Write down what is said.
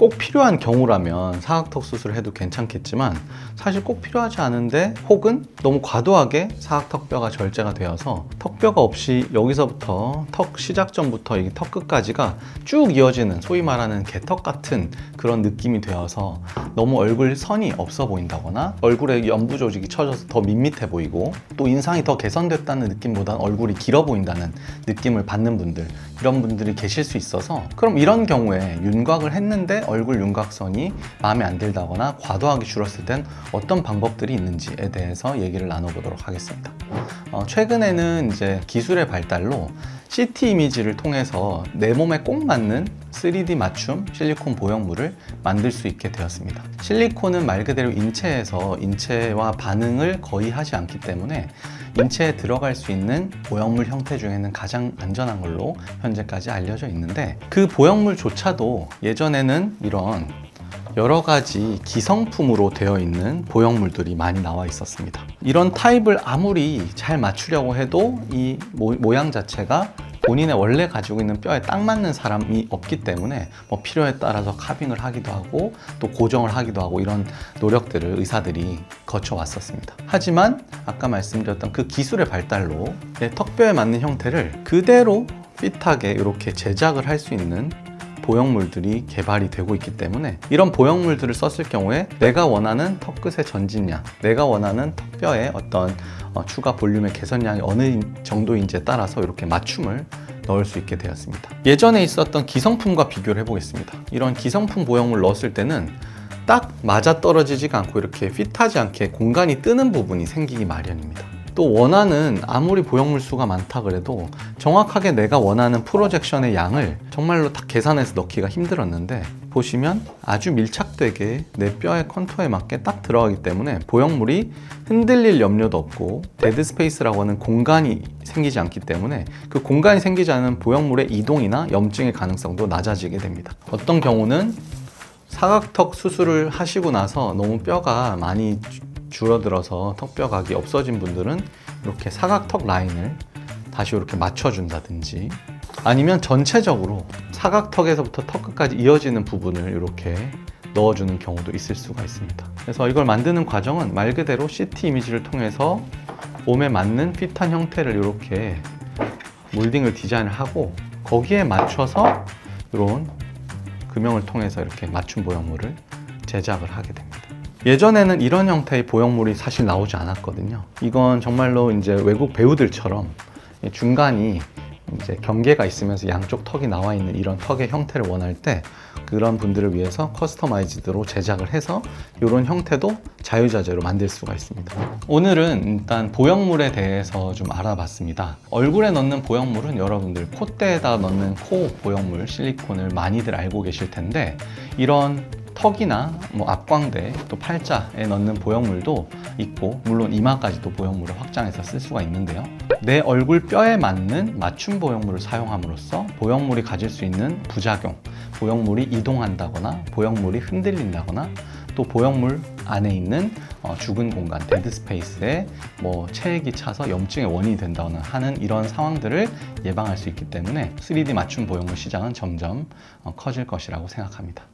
꼭 필요한 경우라면 사각턱 수술을 해도 괜찮겠지만 사실 꼭 필요하지 않은데 혹은 너무 과도하게 사각턱뼈가 절제가 되어서 턱뼈가 없이 여기서부터 턱 시작점부터 이 턱 끝까지가 쭉 이어지는 소위 말하는 개턱 같은 그런 느낌이 되어서 너무 얼굴 선이 없어 보인다거나 얼굴에 연부 조직이 처져서 더 밋밋해 보이고 또 인상이 더 개선됐다는 느낌보다 얼굴이 길어 보인다는 느낌을 받는 분들 이런 분들이 계실 수 있어서 그럼 이런 경우에 윤곽을 했는데 얼굴 윤곽선이 마음에 안 들다거나 과도하게 줄었을 땐 어떤 방법들이 있는지에 대해서 얘기를 나눠보도록 하겠습니다. 어, 최근에는 이제 기술의 발달로 CT 이미지를 통해서 내 몸에 꼭 맞는 3D 맞춤 실리콘 보형물을 만들 수 있게 되었습니다. 실리콘은 말 그대로 인체에서 인체와 반응을 거의 하지 않기 때문에 인체에 들어갈 수 있는 보형물 형태 중에는 가장 안전한 걸로 현재까지 알려져 있는데 그 보형물조차도 예전에는 이런 여러 가지 기성품으로 되어 있는 보형물들이 많이 나와 있었습니다. 이런 타입을 아무리 잘 맞추려고 해도 이 모, 모양 자체가 본인의 원래 가지고 있는 뼈에 딱 맞는 사람이 없기 때문에 뭐 필요에 따라서 카빙을 하기도 하고 또 고정을 하기도 하고 이런 노력들을 의사들이 거쳐 왔었습니다. 하지만 아까 말씀드렸던 그 기술의 발달로 내 턱뼈에 맞는 형태를 그대로 핏하게 이렇게 제작을 할 수 있는 보형물들이 개발이 되고 있기 때문에 이런 보형물들을 썼을 경우에 내가 원하는 턱 끝의 전진량, 내가 원하는 턱뼈의 어떤 어, 추가 볼륨의 개선량이 어느 정도인지에 따라서 이렇게 맞춤을 넣을 수 있게 되었습니다. 예전에 있었던 기성품과 비교를 해보겠습니다. 이런 기성품 보형물 넣었을 때는 딱 맞아 떨어지지가 않고 이렇게 핏하지 않게 공간이 뜨는 부분이 생기기 마련입니다. 또 원하는 아무리 보형물 수가 많다 그래도 정확하게 내가 원하는 프로젝션의 양을 정말로 딱 계산해서 넣기가 힘들었는데 보시면 아주 밀착되게 내 뼈의 컨투어에 맞게 딱 들어가기 때문에 보형물이 흔들릴 염려도 없고 데드 스페이스라고 하는 공간이 생기지 않기 때문에 그 공간이 생기지 않은 보형물의 이동이나 염증의 가능성도 낮아지게 됩니다. 어떤 경우는 사각턱 수술을 하시고 나서 너무 뼈가 많이 주- 줄어들어서 턱뼈각이 없어진 분들은 이렇게 사각턱 라인을 다시 이렇게 맞춰준다든지 아니면 전체적으로 사각턱에서부터 턱 끝까지 이어지는 부분을 이렇게 넣어주는 경우도 있을 수가 있습니다. 그래서 이걸 만드는 과정은 말 그대로 CT 이미지를 통해서 몸에 맞는 핏한 형태를 이렇게 몰딩을 디자인을 하고 거기에 맞춰서 이런 금형을 통해서 이렇게 맞춤 보형물을 제작을 하게 됩니다. 예전에는 이런 형태의 보형물이 사실 나오지 않았거든요. 이건 정말로 이제 외국 배우들처럼 이 중간이 이제 경계가 있으면서 양쪽 턱이 나와 있는 이런 턱의 형태를 원할 때 그런 분들을 위해서 커스터마이즈드로 제작을 해서 이런 형태도 자유자재로 만들 수가 있습니다. 오늘은 일단 보형물에 대해서 좀 알아봤습니다. 얼굴에 넣는 보형물은 여러분들 콧대에다 넣는 코 보형물 실리콘을 많이들 알고 계실 텐데 이런 턱이나 뭐 앞광대 또 팔자에 넣는 보형물도 있고 물론 이마까지도 보형물을 확장해서 쓸 수가 있는데요. 내 얼굴 뼈에 맞는 맞춤 보형물을 사용함으로써 보형물이 가질 수 있는 부작용, 보형물이 이동한다거나 보형물이 흔들린다거나 또 보형물 안에 있는 어, 죽은 공간, 데드 스페이스에 뭐 체액이 차서 염증의 원인이 된다거나 하는 이런 상황들을 예방할 수 있기 때문에 3D 맞춤 보형물 시장은 점점 어, 커질 것이라고 생각합니다.